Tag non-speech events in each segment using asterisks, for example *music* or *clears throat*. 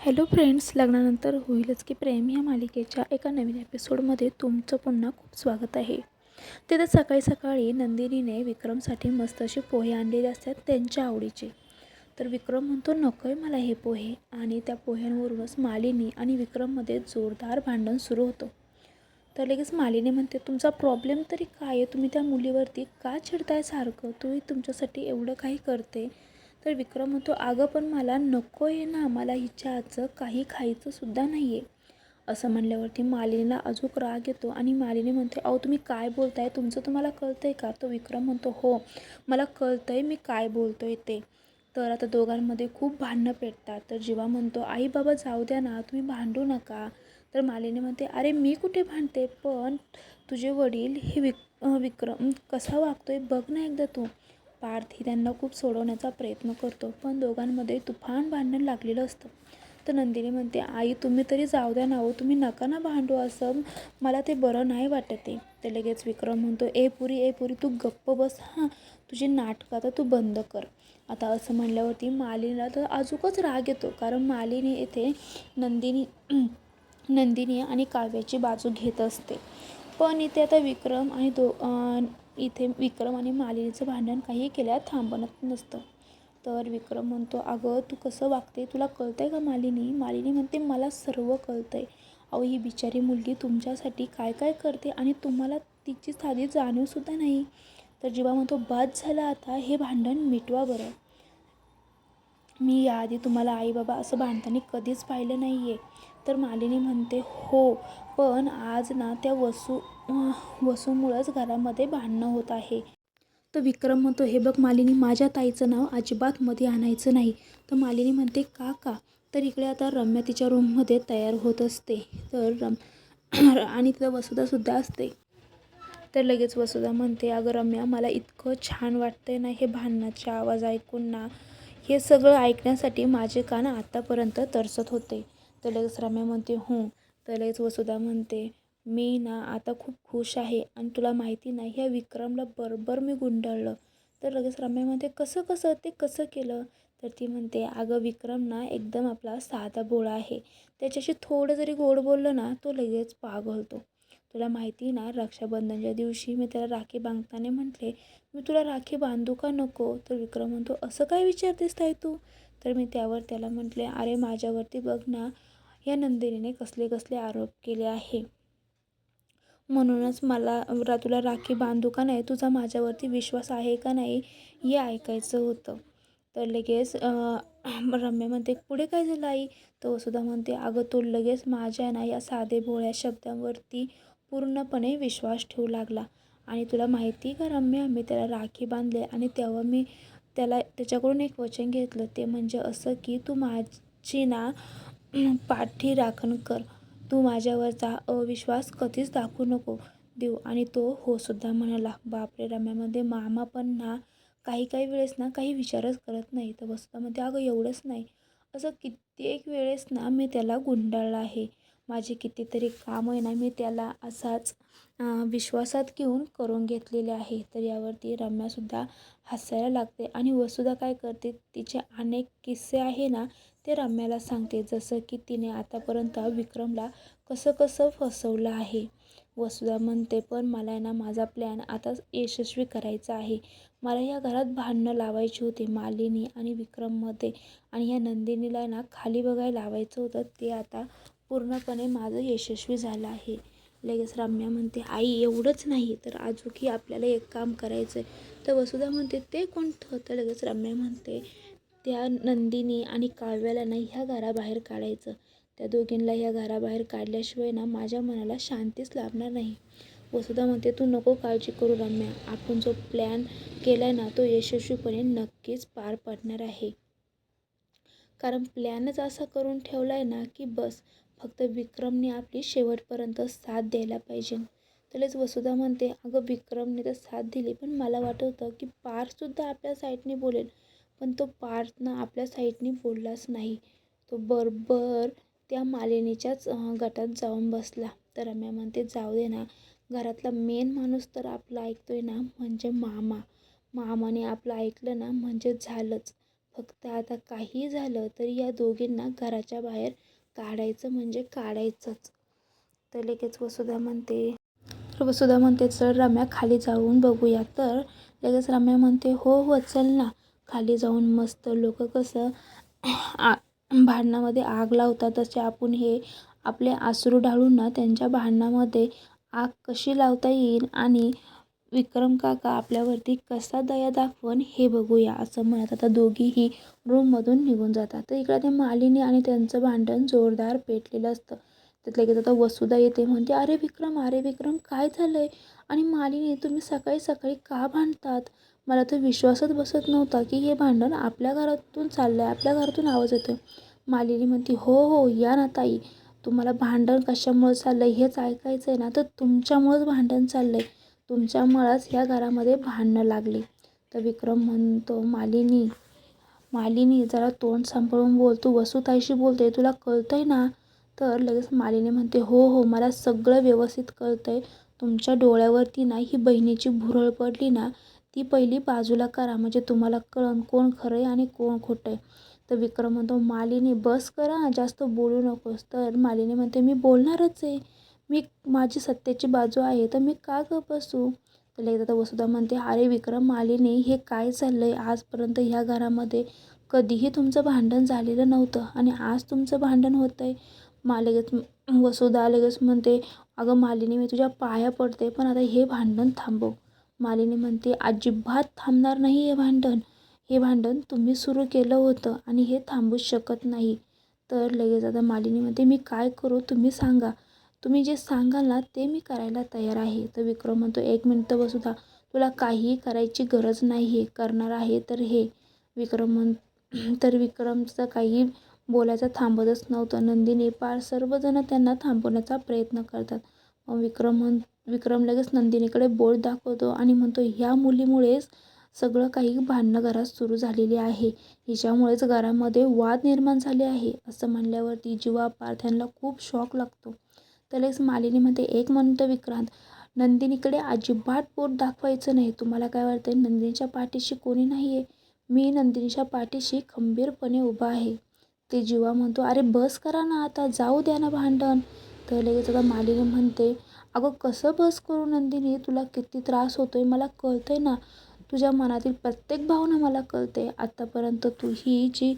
Hello friends लग्नानंतर होईलच की प्रेम या मालिकेच्या एका नवीन एपिसोडमध्ये तुमचं पुन्हा खूप स्वागत आहे. तिथे सकाळी सकाळी नंदिनीने विक्रमसाठी मस्त असे पोहे आणलेले असतात त्यांच्या आवडीचे. तर विक्रम म्हणतो नको आहे मला हे पोहे. आणि त्या पोह्यांवरूनच मालिनी आणि विक्रममध्ये जोरदार भांडण सुरू होतं. तर लगेच मालिनी म्हणते तुमचा प्रॉब्लेम तरी काय आहे? तुम्ही त्या मुलीवरती का चिडताय सारखं? तुम्ही तुमच्यासाठी एवढं काही करते. तर विक्रम म्हणतो अगं पण मला नको आहे ना मला हिच्या हातचं काही खायचंसुद्धा नाही आहे असं म्हणल्यावरती मालिनीला अजूक राग येतो आणि मालिनी म्हणते अहो तुम्ही काय बोलताय? तुमचं तुम्हाला कळतं आहे का? तो विक्रम म्हणतो हो मला कळतं आहे मी काय बोलतो आहे ते. तर आता दोघांमध्ये खूप भांडणं पेटतात. तर जीवा म्हणतो आई बाबा जाऊ द्या ना तुम्ही भांडू नका. तर मालिनी म्हणते अरे मी कुठे भांडते? पण तुझे वडील हे विक विक्रम कसा वागतो आहे बघ ना एकदा तू. पार्थ ही त्यांना खूप सोडवण्याचा प्रयत्न करतो. पण दोघांमध्ये तुफान भांडण लागलेलं असतं. तर नंदिनी म्हणते आई तुम्ही तरी जाऊ द्या ना हो. तुम्ही नका ना भांडू असं. मला ते बरं नाही वाटत ते तर लगेच विक्रम म्हणतो ए पुरी ए पुरी तू गप्प बस. हां तुझी नाटकं आता तू बंद कर. आता असं म्हणल्यावरती मालिनीला तर अजूकच राग येतो कारण मालिनी येथे नंदिनी नंदिनी आणि काव्याची बाजू घेत असते. पण इथे आता विक्रम आणि दो इथे विक्रम आणि मालिनीचं भांडण काही केल्या थांबणत नसतं. तर विक्रम म्हणतो अगं तू कसं वागते? तुला कळतं आहे का मालिनी? मालिनी म्हणते मला सर्व कळतं आहे अहो ही बिचारी मुलगी तुमच्यासाठी काय काय करते आणि तुम्हाला तिची साधी जाणीवसुद्धा नाही? तर जेव्हा म्हणतो बाद झालं आता हे भांडण मिटवा बरं. मी याआधी तुम्हाला आई बाबा असं भांडताना कधीच पाहिलं नाही आहे तर मालिनी म्हणते हो पण आज ना त्या वसू वसूमुळंच घरामध्ये भांडणं होत आहे. तर विक्रम म्हणतो हे बघ मालिनी माझ्या ताईचं नाव अजिबात मध्ये आणायचं नाही. तर मालिनी म्हणते का का? तर इकडे आता रम्या तिच्या रूममध्ये तयार होत असते. तर रम *clears throat* आणि तिथं वसुधासुद्धा असते. तर लगेच वसुधा म्हणते अगं रम्या मला इतकं छान वाटतंय ना हे भांडणाचे आवाज ऐकून ना. हे सगळं ऐकण्यासाठी माझे कान आत्तापर्यंत तरसत होते. तर लगेच रम्या म्हणते हो. तर लगेच वसुधा म्हणते मी ना आता खूप खुश आहे आणि तुला माहिती नाही ह्या विक्रमला बरोबर मी गुंडाळलं. तर लगेच रम्या म्हणते कसं कसं? ते कसं केलं? तर ती म्हणते अगं विक्रम ना एकदम आपला साधा बोळा आहे. त्याच्याशी थोडं जरी गोड बोललं ना तो लगेच पागलतो तुला माहिती ना रक्षाबंधनच्या दिवशी मी त्याला राखी बांधताना म्हटले मी तुला राखी बांधू का नको? तर विक्रम म्हणतो असं काय विचारतेस ताई तू? तर मी त्यावर त्याला म्हटले अरे माझ्यावरती बघ ना या नंदिनीने कसले कसले आरोप केले आहे. म्हणूनच मला रा तुला राखी बांधू का नाही तुझा माझ्यावरती विश्वास आहे का नाही हे ऐकायचं होतं. तर लगेच अं, रम्या म्हणते पुढे काय झालं आई? तर वसुधा म्हणते अगं तो लगेच माझ्या ना या साधे भोळ्या शब्दांवरती पूर्णपणे विश्वास ठेवू लागला. आणि तुला माहिती का रम्या? मी त्याला राखी बांधले आणि तेव्हा मी त्याला त्याच्याकडून एक वचन घेतलं. ते म्हणजे असं की तू माझी ना पाठी राखण कर. तू माझ्यावरचा अविश्वास कधीच दाखवू नको देऊ. आणि तो हो सुद्धा म्हणाला. बापरे रम्यामध्ये मामा पण ना काही काही वेळेस ना काही विचारच करत नाही. तर वसुधामध्ये अगं एवढंच नाही. असं कित्येक वेळेस ना मी त्याला गुंडाळलं आहे. माझे कितीतरी काम आहे ना मी त्याला असाच विश्वासात घेऊन करून घेतलेले आहे. तर यावरती रम्यासुद्धा हसायला लागते आणि वसुधा काय करते तिचे अनेक किस्से आहे ना ते रम्याला सांगते. जसं की तिने आतापर्यंत विक्रमला कसं कसं फसवलं आहे. वसुधा म्हणते पण मला आहे ना माझा प्लॅन आता यशस्वी करायचा आहे. मला या घरात भांडणं लावायची होती मालिनी आणि विक्रममध्ये. आणि या नंदिनीला ना खाली बघायला लावायचं होतं. ते आता पूर्णपणे माझं यशस्वी झालं आहे. लगेच रम्या म्हणते आई एवढंच नाही तर अजूनही आपल्याला एक काम करायचं आहे तर वसुधा म्हणते ते कोणतं? तर लगेच रम्या म्हणते त्या नंदिनी आणि काव्याला ना ह्या घराबाहेर काढायचं. त्या दोघींना ह्या घराबाहेर काढल्याशिवाय ना माझ्या मनाला शांतीच लाभणार नाही. वसुधा म्हणते तू नको काळजी करू रम्या. आपण जो प्लॅन केला आहे ना तो यशस्वीपणे नक्कीच पार पडणार आहे. कारण प्लॅनच असा करून ठेवला आहे ना की बस. फक्त विक्रमने आपली शेवटपर्यंत साथ द्यायला पाहिजे. त्यालाच वसुधा म्हणते अगं विक्रमने तर साथ दिली पण मला वाटत होतं की पार्थसुद्धा आपल्या साईडने बोलेल पण तो पार्थनं आपल्या साईडने बोललाच नाही. तो बरोबर त्या मालिनीच्याच गटात जाऊन बसला. तर रम्या म्हणते जाऊ दे ना घरातला मेन माणूस तर आपला ऐकतोय ना म्हणजे मामा. मामाने आपलं ऐकलं ना म्हणजे झालंच. फक्त आता काही झालं तरी या दोघींना घराच्या बाहेर काढायचं म्हणजे काढायचंच. तर लगेच वसुधा म्हणते तर वसुधा म्हणते चल रम्या खाली जाऊन बघूया. तर लगेच रम्या म्हणते हो हो चल ना. खाली जाऊन मस्त लोक कसं आ भांडणामध्ये आग लावतात. तसे आपण हे आपले आसरू ढाळून ना त्यांच्या भांडणामध्ये आग कशी लावता येईल आणि विक्रम काका आपल्यावरती कसा दया दाखवन हे बघूया असं म्हणत आता दोघीही रूममधून निघून जातात. तर इकडे ते मालिनी आणि त्यांचं भांडण जोरदार पेटलेलं असतं. त्यात लगेच आता वसुधा येते म्हणते अरे विक्रम अरे विक्रम काय झालं आहे आणि मालिनी तुम्ही सकाळी सकाळी का भांडतात? मला तर विश्वासच बसत नव्हता की हे भांडण आपल्या घरातून चाललं आहे आपल्या घरातून आवाज येतो मालिनी म्हणते हो हो या ना ताई. तुम्हाला भांडण कशामुळं चाललं आहे हेच ऐकायचं आहे ना तर तुमच्यामुळंच भांडण चाललं आहे तुमच्यामुळंच ह्या घरामध्ये भांडणं लागली. तर विक्रम म्हणतो मालिनी मालिनी जरा तोंड सांभाळून बोल. तू वसुताईशी बोलते तुला कळतं आहे ना? तर लगेच मालिनी म्हणते हो हो मला सगळं व्यवस्थित कळतं आहे तुमच्या डोळ्यावरती ना ही बहिणीची भुरळ पडली ना ती पहिली बाजूला करा. म्हणजे तुम्हाला कळण कोण खरं आहे आणि कोण खोटं आहे तर विक्रम म्हणतो मालिनी बस करा जास्त बोलू नकोस. तर मालिनी म्हणते मी बोलणारच आहे. मी माझी सत्याची बाजू आहे तर मी का ग बसू? तर एकदा वसुधा म्हणते अरे विक्रम मालिनी हे काय चाललं आहे आजपर्यंत ह्या घरामध्ये कधीही तुमचं भांडण झालेलं नव्हतं आणि आज तुमचं भांडण होतं आहे मा लगेच वसुधा लगेच म्हणते अगं मालिनी मी तुझ्या पाया पडते पण आता हे भांडण थांबव. मालिनी म्हणते अजिबात थांबणार नाही हे भांडण. हे भांडण तुम्ही सुरू केलं होतं आणि हे थांबूच शकत नाही. तर लगेच आता मालिनी म्हणते मी काय करू? तुम्ही सांगा. तुम्ही जे सांगाल ना ते मी करायला तयार आहे. तर विक्रम म्हणतो एक मिनटं बसुद्धा तुला काहीही करायची गरज नाही आहे करणार आहे तर हे. विक्रम म्हण तर विक्रमचं काही बोलायचं थांबतच नव्हतं. नंदिनी पार सर्वजण त्यांना थांबवण्याचा प्रयत्न करतात. मग विक्रम म्हण विक्रम लगेच नंदिनीकडे बोट दाखवतो आणि म्हणतो ह्या मुलीमुळेच सगळं काही भांडणं घरात सुरू झालेली आहे. हिच्यामुळेच घरामध्ये वाद निर्माण झाले आहे. असं म्हणल्यावरती जीवा पार्थ्यांना खूप शॉक लागतो. तर लगेच मालिनीमध्ये एक म्हणतो विक्रांत. नंदिनीकडे अजिबात पोट दाखवायचं नाही. तुम्हाला काय वाटतं नंदिनीच्या पाठीशी कोणी नाही आहे मी नंदिनीच्या पाठीशी खंबीरपणे उभा आहे. ते जीवा म्हणतो अरे बस करा ना आता. जाऊ द्या ना भांडण. तर लगेच आता मालिनी म्हणते अगं कसं बस करू नंदिनी? तुला किती त्रास होतोय? मला कळतंय ना. तुझ्या मनातील प्रत्येक भावना मला कळते आत्तापर्यंत तू ही जी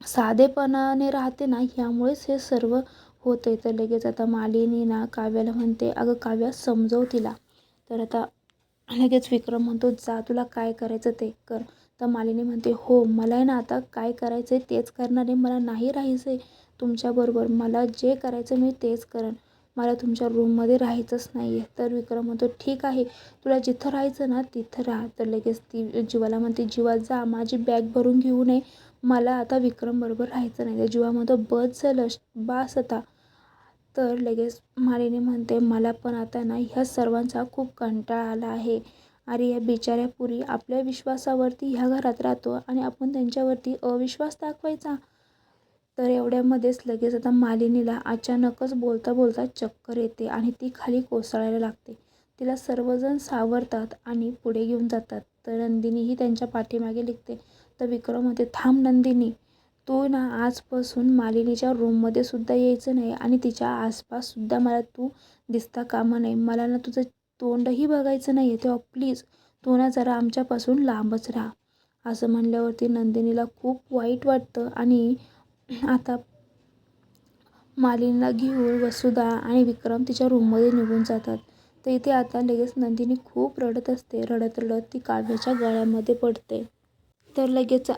साधेपणाने राहते ना ह्यामुळेच हे सर्व होते तर लगेच आता मालिनी ना काव्याला म्हणते अगं काव्या समजव तिला. तर आता लगेच विक्रम म्हणतो जा तुला काय करायचं ते कर. तर मालिनी म्हणते हो मला आहे ना आता काय करायचं आहे तेच करणार आहे. मला नाही राहायचं आहे तुमच्याबरोबर. मला जे करायचं मी तेच करेन. मला तुमच्या रूममध्ये राहायचंच नाही आहे तर विक्रम म्हणतो ठीक आहे. तुला जिथं राहायचं ना तिथं राहा. तर लगेच ती जीवाला म्हणते जीवा जा. माझी बॅग भरून घेऊ नये. मला आता विक्रमबरोबर राहायचं नाही तर जीवा म्हणतो बस झालं बास आता. तर लगेच मालिनी म्हणते मला पण आता ना ह्या सर्वांचा खूप कंटाळा आला आहे. अरे या बिचाऱ्या पुरी आपल्या विश्वासावरती ह्या घरात राहतो आणि आपण त्यांच्यावरती अविश्वास दाखवायचा? तर एवढ्यामध्येच लगेच आता मालिनीला अचानकच बोलता बोलता चक्कर येते आणि ती खाली कोसळायला लागते. तिला सर्वजण सावरतात आणि पुढे घेऊन जातात. तर नंदिनीही त्यांच्या पाठीमागे लिखते तर विक्रम म्हणते थांब नंदिनी तू ना आजपासून मालिनीच्या रूममध्ये सुद्धा यायचं नाही आणि तिच्या आसपाससुद्धा मला तू दिसता कामा नाही. मला ना तुझं तोंडही बघायचं नाही आहे तेव्हा प्लीज तू ना जरा आमच्यापासून लांबच राहा. असं म्हणल्यावरती नंदिनीला खूप वाईट वाटतं आणि आता मालिनीला घेऊन वसुधा आणि विक्रम तिच्या रूममध्ये निघून जातात. तर इथे आता लगेच नंदिनी खूप रडत असते. रडत रडत ती काव्याच्या गळ्यामध्ये पडते. तर लगेच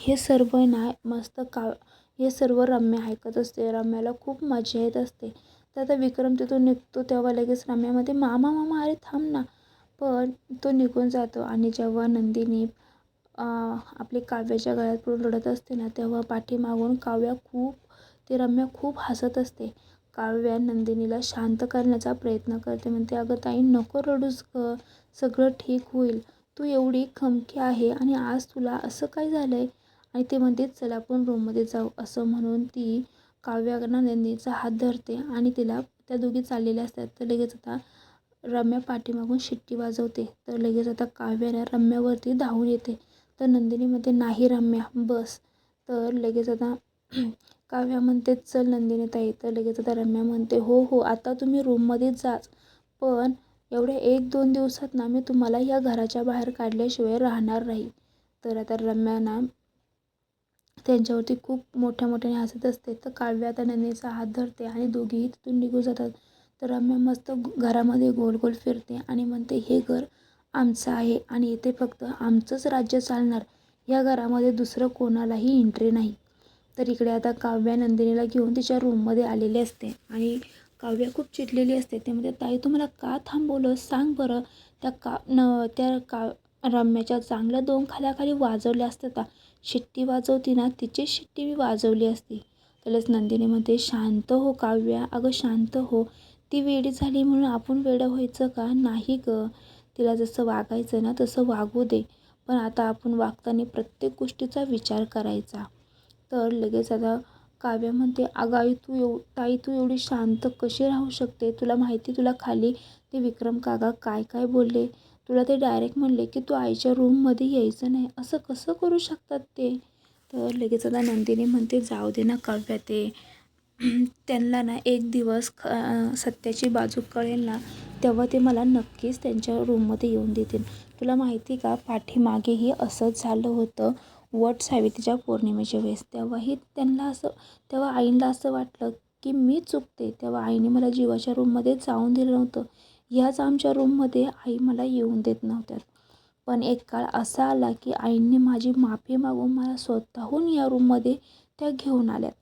हे सर्व ना मस्त का हे सर्व रम्या ऐकत असते. रम्याला खूप मजा येत असते. तर आता विक्रम तिथून निघतो तेव्हा लगेच रम्यामध्ये मामा मामा अरे थांब ना. पण तो निघून जातो आणि जेव्हा नंदिनी आपली काव्याच्या गळ्यात पडून रडत असते ना तेव्हा पाठीमागून काव्या खूप ती रम्या खूप हसत असते. काव्या नंदिनीला शांत करण्याचा प्रयत्न करते. म्हणते अगं ताई नको रडूस ग. सगळं ठीक होईल. तू एवढी खमकी आहे आणि आज तुला असं काय झालं आहे आणि ते म्हणते चला आपण रूममध्ये जाऊ असं म्हणून ती काव्याना नंदिनीचा हात धरते आणि तिला त्या दोघी चाललेल्या असतात. तर लगेच आता रम्या पाठीमागून शिट्टी वाजवते. तर लगेच आता काव्याला रम्यावरती धावून येते. तर नंदिनी म्हणते नाही रम्या बस. तर लगेच आता *clears throat* काव्या म्हणते चल नंदिनी ताई. तर लगेच आता रम्या म्हणते हो हो आता तुम्ही रूममध्येच जाच. पण एवढ्या एक दोन दिवसात ना मी तुम्हाला या घराच्या बाहेर काढल्याशिवाय राहणार नाही. तर आता रम्या ना त्यांच्यावरती खूप मोठ्या मोठ्याने हसत असते. तर काव्य आता नंदिनीचा हात धरते आणि दोघेही तिथून निघून जातात. तर रम्या मस्त घरामध्ये गोल गोल फिरते आणि म्हणते हे घर आमचं आहे आणि इथे फक्त आमचंच राज्य चालणार. या घरामध्ये दुसरं कोणालाही एंट्री नाही. तर इकडे आता काव्या नंदिनीला घेऊन तिच्या रूममध्ये आलेली असते आणि काव्या खूप चिडलेली असते. ते म्हणते ताई तुम्हाला का थांबवलं? सांग बरं. त्या का न त्या का रम्याच्या चांगल्या दोन खाल्याखाली वाजवल्या असत्या शिट्टी वाजवती ना तिचीच शिट्टी मी वाजवली असती. त्यालाच नंदिनी म्हणते शांत हो काव्या. अगं शांत हो. ती वेडी झाली म्हणून आपण वेडं व्हायचं का? नाही गं. तिला जसं वागायचं ना तसं वागू दे. पण आता आपण वागताना प्रत्येक गोष्टीचा विचार करायचा. तर लगेच आता काव्य म्हणते अगं आई तू एव ताई तू एवढी शांत कशी राहू शकते? तुला माहिती तुला खाली ते विक्रम काका काय काय बोलले? तुला ते डायरेक्ट म्हणले की तू आईच्या रूममध्ये यायचं नाही. असं कसं करू शकतात ते? तर लगेच आता नंदिनी म्हणते जाऊ दे ना काव्या ते *clears throat* त्यांना ना एक दिवस ख सत्याची बाजू कळेल ना तेव्हा ते मला नक्कीच त्यांच्या रूममध्ये येऊन देतील. तुला माहिती का पाठीमागेही असंच झालं होतं. वट सावित्रीच्या पौर्णिमेच्या वेळेस. तेव्हाही त्यांना असं तेव्हा आईला असं वाटलं की मी चुकते. तेव्हा आईने मला जीवाच्या रूममध्ये जाऊन दिलं नव्हतं. ह्याच आमच्या रूममध्ये आई मला येऊन देत नव्हत्या. पण एक काळ असा आला की आईने माझी माफी मागून मला स्वतःहून या रूममध्ये त्या घेऊन आल्यात.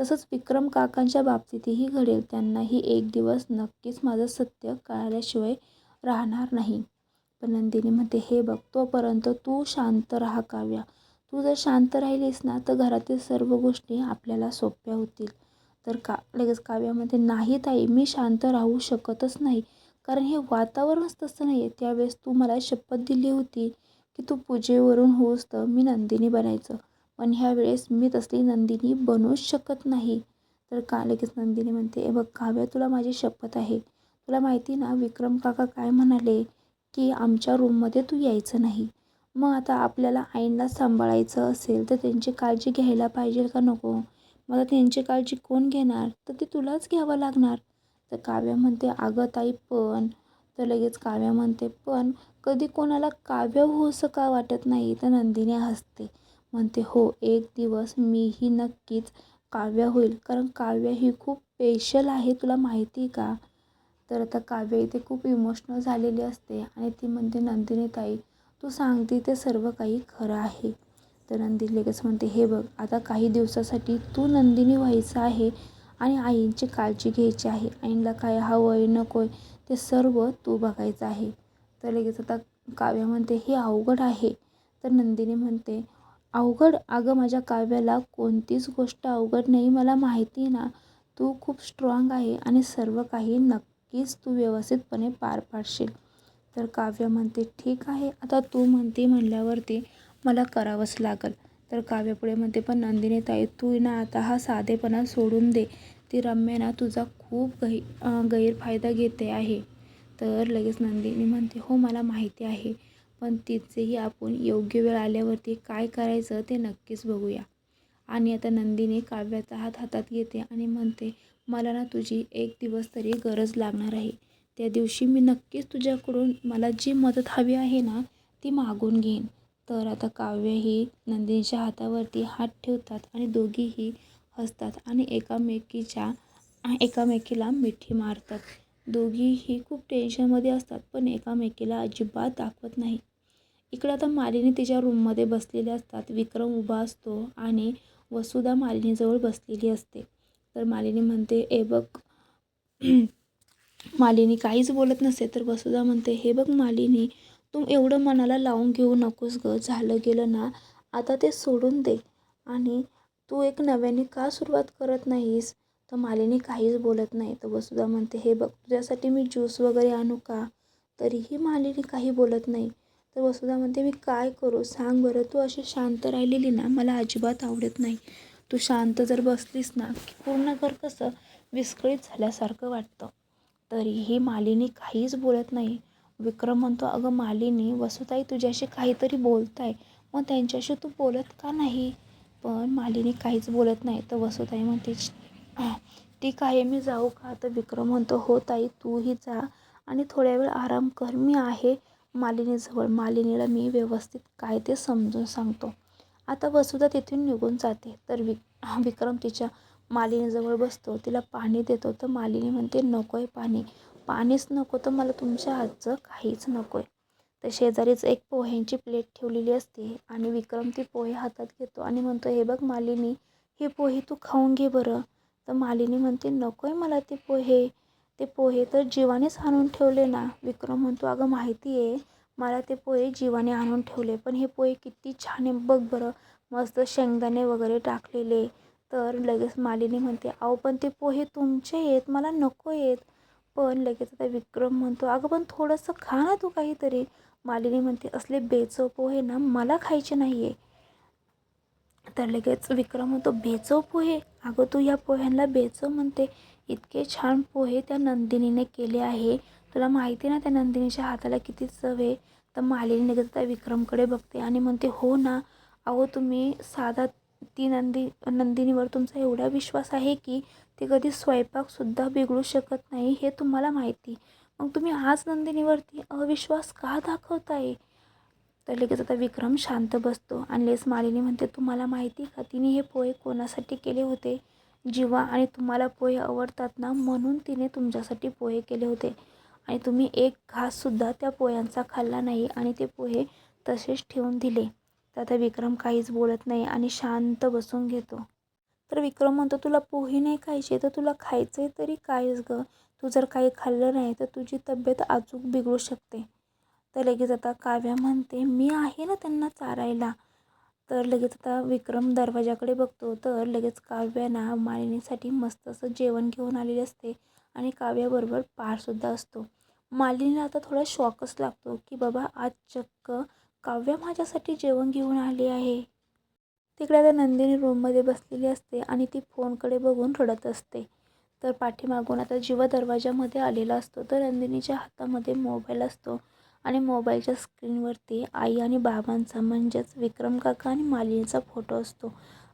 तसंच विक्रम काकांच्या बाबतीतही घडेल. त्यांनाही एक दिवस नक्कीच माझं सत्य कळाल्याशिवाय राहणार नाही. पण नंदिनी म्हणते हे बघ तोपर्यंत तू शांत राहा काव्या. तू जर शांत राहिलीस ना तर घरातील सर्व गोष्टी आपल्याला सोप्या होतील. तर का लगेच काव्यामध्ये नाही ताई मी शांत राहू शकतच नाही. कारण हे वातावरणच तसं नाही आहे त्यावेळेस तू मला शपथ दिली होती की तू पूजेवरून होस तर मी नंदिनी बनायचं. पण ह्या वेळेस मी तसली नंदिनी बनूच शकत नाही. तर का लगेच नंदिनी म्हणते ए बघ काव्या तुला माझी शपथ आहे. तुला माहिती ना विक्रम काका काय म्हणाले की आमच्या रूममध्ये तू यायचं नाही. मग आता आपल्याला आईंना सांभाळायचं असेल तर त्यांची काळजी घ्यायला पाहिजे का नको? मला त्यांची काळजी कोण घेणार? तर ती तुलाच घ्यावं लागणार. तर काव्या म्हणते अगं ताई पण. तर लगेच काव्या म्हणते पण कधी कोणाला काव्य होसं का वाटत नाही? तर नंदिनी हसते. म्हणते हो एक दिवस मीही नक्कीच काव्य होईल कारण काव्य ही खूप स्पेशल आहे तुला माहिती का? तर आता काव्य इथे खूप इमोशनल झालेली असते आणि ती म्हणते नंदिनी ताई तू सांगते ते सर्व काही खरं आहे. तर नंदिनी लगेच म्हणते हे बघ आता काही दिवसासाठी तू नंदिनी व्हायचं आहे आणि आईंची काळजी घ्यायची आहे. आईंला काय हवं आहे नको आहे ते सर्व तू बघायचं आहे. तर लगेच आता काव्य म्हणते हे अवघड आहे. तर नंदिनी म्हणते अवघड? अगं माझ्या काव्याला कोणतीच गोष्ट अवघड नाही. मला माहिती ना तू खूप स्ट्रॉंग आहे आणि सर्व काही नक्कीच तू व्यवस्थितपणे पार पाडशील. तर काव्य म्हणते ठीक आहे आता तू म्हणते म्हणल्यावरती मला करावंच लागेल. तर काव्य पुढे म्हणते पण नंदिनी ताई तू ना आता हा साधेपणा सोडून दे. ती रम्या ना तुझा खूप गै गैरफायदा घेते आहे. तर लगेच नंदिनी म्हणते हो मला माहिती आहे पण तिचेही आपण योग्य वेळ आल्यावरती काय करायचं ते नक्कीच बघूया. आणि आता नंदिनी काव्याचा हात हातात घेते आणि म्हणते मला ना तुझी एक दिवस तरी गरज लागणार आहे. त्या दिवशी मी नक्कीच तुझ्याकडून मला जी मदत हवी आहे ना ती मागून घेईन. तर आता काव्य ही नंदिनीच्या हातावरती हात ठेवतात आणि दोघीही हसतात आणि एकामेकीच्या एकामेकीला मिठी मारतात. दोघीही खूप टेन्शनमध्ये असतात पण एकामेकीला अजिबात दाखवत नाही. इकडं आता मालिनी तिच्या रूममध्ये बसलेले असतात. विक्रम उभा असतो आणि वसुधा मालिनीजवळ बसलेली असते. तर मालिनी म्हणते ए बघ मालिनी काहीच बोलत नसते तर वसुधा म्हणते हे बघ मालिनी तू एवढं मनाला लावून घेऊ नकोस गं झालं गेलं ना आता ते सोडून दे. आणि तू एक नव्याने का सुरुवात करत नाहीस? तर मालिनी काहीच बोलत नाही. तर वसुधा म्हणते हे बघ तुझ्यासाठी मी ज्यूस वगैरे आणू का? तरीही मालिनी काही बोलत नाही. तर वसुधा म्हणते मी काय करू? सांग बरं तू अशी शांत राहिलेली ना मला अजिबात आवडत नाही. तू शांत जर बसलीस ना की पूर्ण घर कसं विस्कळीत झाल्यासारखं वाटतं. तरीही मालिनी काहीच बोलत नाही. विक्रम म्हणतो अगं मालिनी वसुताई तुझ्याशी काहीतरी बोलत आहे मग त्यांच्याशी तू बोलत का नाही? पण मालिनी काहीच बोलत नाही. तर वसुताई म्हणते ठीक आहे मी जाऊ का? तर विक्रम म्हणतो हो ताई तूही जा आणि थोड्या वेळ आराम कर. मी आहे मालिनीजवळ. मालिनीला मी व्यवस्थित काय ते समजून सांगतो. आता वसुधा तिथून निघून जाते. तर विक विक्रम तिच्या मालिनीजवळ बसतो. तिला पाणी देतो. तर मालिनी म्हणते नको आहे पाणी. पाणीच नको तर मला तुमच्या हातचं काहीच नको आहे तर शेजारीच एक पोह्यांची प्लेट ठेवलेली असते आणि विक्रम ती पोहे हातात घेतो आणि म्हणतो हे बघ मालिनी हे पोहे तू खाऊन घे बरं. तर मालिनी म्हणते नको आहे मला ते पोहे. ते पोहे तर जीवानेच आणून ठेवले ना. विक्रम म्हणतो अगं माहिती आहे मला ते पोहे जीवाने आणून ठेवले पण हे पोहे किती छान आहे. बघ बरं मस्त शेंगदाणे वगैरे टाकलेले. तर लगेच मालिनी म्हणते अहो पण ते पोहे तुमचे आहेत मला नको आहेत. पण लगेच आता विक्रम म्हणतो अगं पण थोडंसं खा ना तू काहीतरी. मालिनी म्हणते असले बेचव पोहे ना मला खायचे नाही आहे तर लगेच विक्रम म्हणतो बेचव पोहे? अगं तू या पोह्यांना बेचव म्हणते. इतके छान पोहे त्या नंदिनीने केले आहे. तुला माहिती ना त्या नंदिनीच्या हाताला किती चव आहे? तर मालिनी लगेच त्या विक्रमकडे बघते आणि म्हणते हो ना. अहो तुम्ही साधा ती नंदी नंदिनीवर तुमचा एवढा विश्वास आहे की ते कधी स्वयंपाकसुद्धा बिघडू शकत नाही हे तुम्हाला माहिती. मग तुम्ही आज नंदिनीवरती अविश्वास का दाखवताय? तर लगेच आता विक्रम शांत बसतो आणि लेस मालिनी म्हणते तुम्हाला माहिती का? तिने हे पोहे कोणासाठी केले होते? जीवा आणि तुम्हाला पोहे आवडतात ना? म्हणून तिने तुमच्यासाठी पोहे केले होते. आणि तुम्ही एक घाससुद्धा त्या पोह्यांचा खाल्ला नाही आणि ते पोहे तसेच ठेवून दिले. तर आता विक्रम काहीच बोलत नाही आणि शांत बसून घेतो. तर विक्रम म्हणतो तुला पोहे नाही खायचे? तर तुला खायचं आहे तरी कायच गं? तू जर काही खाल्लं नाही तर तुझी तब्येत अचूक बिघडू शकते. तर लगेच आता काव्या म्हणते मी आहे ना त्यांना चारायला. तर लगेच आता विक्रम दरवाजाकडे बघतो. तर लगेच काव्याना मालिनीसाठी मस्त असं जेवण घेऊन आलेली असते आणि काव्याबरोबर पारसुद्धा असतो. मालिनीला आता थोडा शॉकच लागतो की बाबा आज चक्क काव्या माझ्यासाठी जेवण घेऊन आली आहे. तिकडे आता नंदिनी रूममध्ये बसलेली असते आणि ती फोनकडे बघून रडत असते. तर पाठीमागून आता जीवा दरवाजामध्ये आलेला असतो. तर नंदिनीच्या हातामध्ये मोबाईल असतो आणि मोबाईलच्या स्क्रीनवरती आई आणि बाबांचा म्हणजेच विक्रम काका आणि मालिनीचा फोटो असतो.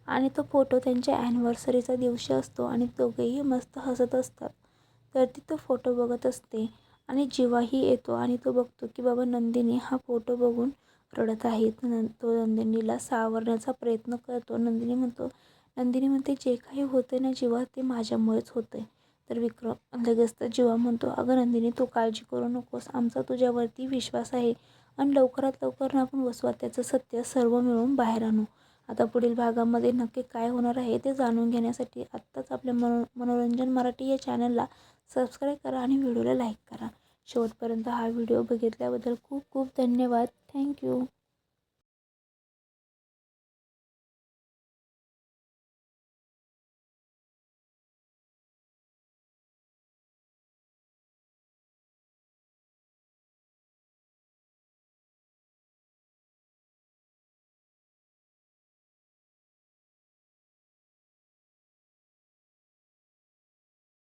आणि तो फोटो त्यांच्या ॲनिव्हर्सरीचा दिवशी असतो आणि दोघेही मस्त हसत असतात. तर ती तो फोटो बघत असते आणि जीवाही येतो आणि तो बघतो की बाबा नंदिनी हा फोटो बघून रडत आहे तो नंदिनीला सावरण्याचा प्रयत्न करतो. नंदिनी म्हणतो नंदिनी म्हणते जे काही होते ना जीवा ते माझ्यामुळेच होते आहे तर विक्रम लगेच तर जीवा म्हणतो अगं नंदिनी तू काळजी करू नकोस. आमचा तुझ्यावरती विश्वास आहे. आणि लवकरात लवकर ना आपण वसवात्याचं सत्य सर्व मिळून बाहेर आणू. आता पुढील भागामध्ये नक्की काय होणार आहे ते जाणून घेण्यासाठी आत्ताच आपल्या मनो मनोरंजन मराठी या चॅनलला सबस्क्राईब करा आणि व्हिडिओला लाईक करा. शेवटपर्यंत हा व्हिडिओ बघितल्याबद्दल खूप खूप धन्यवाद. थँक्यू